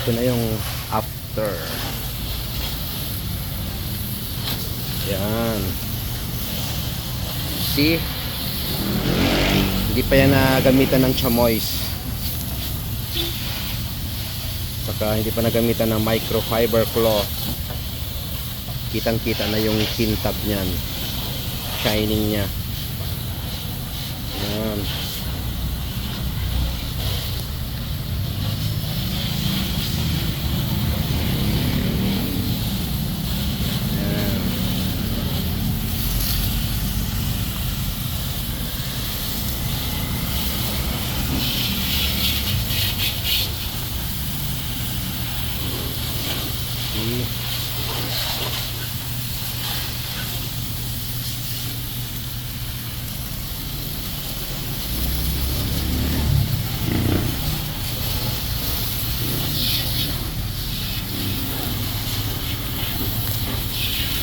ito na yung after. Yan. See? Hindi pa yan nagamitan ng chamois. Saka hindi pa nagamitan ng microfiber cloth kitang kita na yung kintab niyan. Shining niya. Yan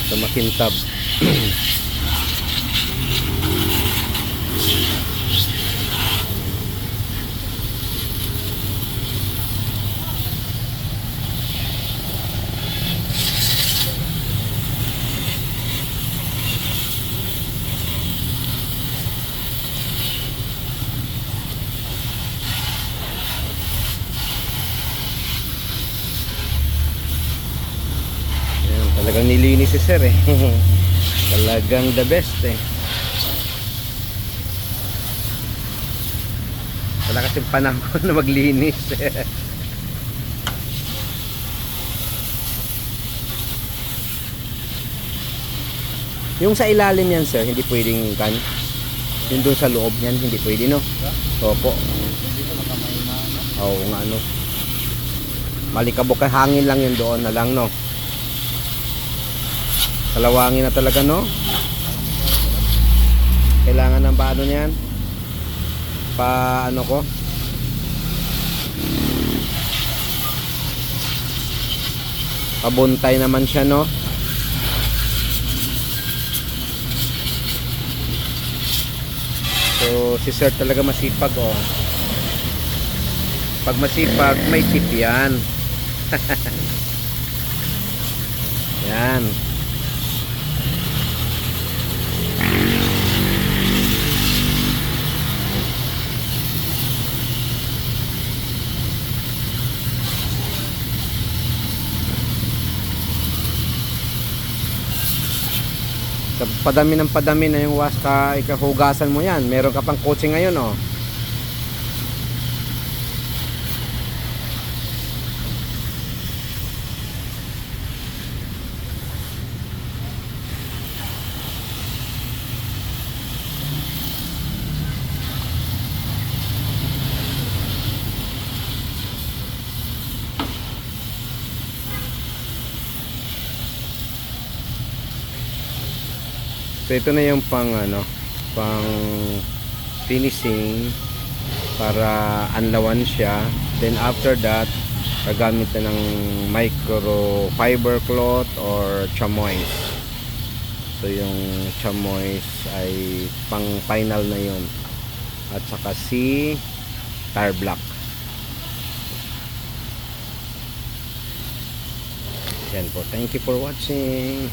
Sa makintab. Talagang nilinis si sir eh. talagang the best eh. Wala kasing panahon na maglinis. Yung sa ilalim yan sir, hindi pwedeng kan. Yung doon sa loob niyan, hindi pwede no? Opo. Hindi ko makamay na. Oo nga ano. Malikabok ang hangin lang yun doon na lang no. Kalawangin na talaga no. Kailangan ng paano niyan? Pa ano ko? Pabuntay naman siya no. So si Sir talaga masipag oh. Pag masipag, may tip yan. yan. Padami ng padami na yung was ka ikahugasan mo yan. Meron ka pang coaching ngayon oh. So ito na yung pang ano, pang finishing para anlawan siya. Then after that, gagamit na ng microfiber cloth or chamois. So yung chamois ay pang final na yun. At saka si tar black. Yan po. Thank you for watching.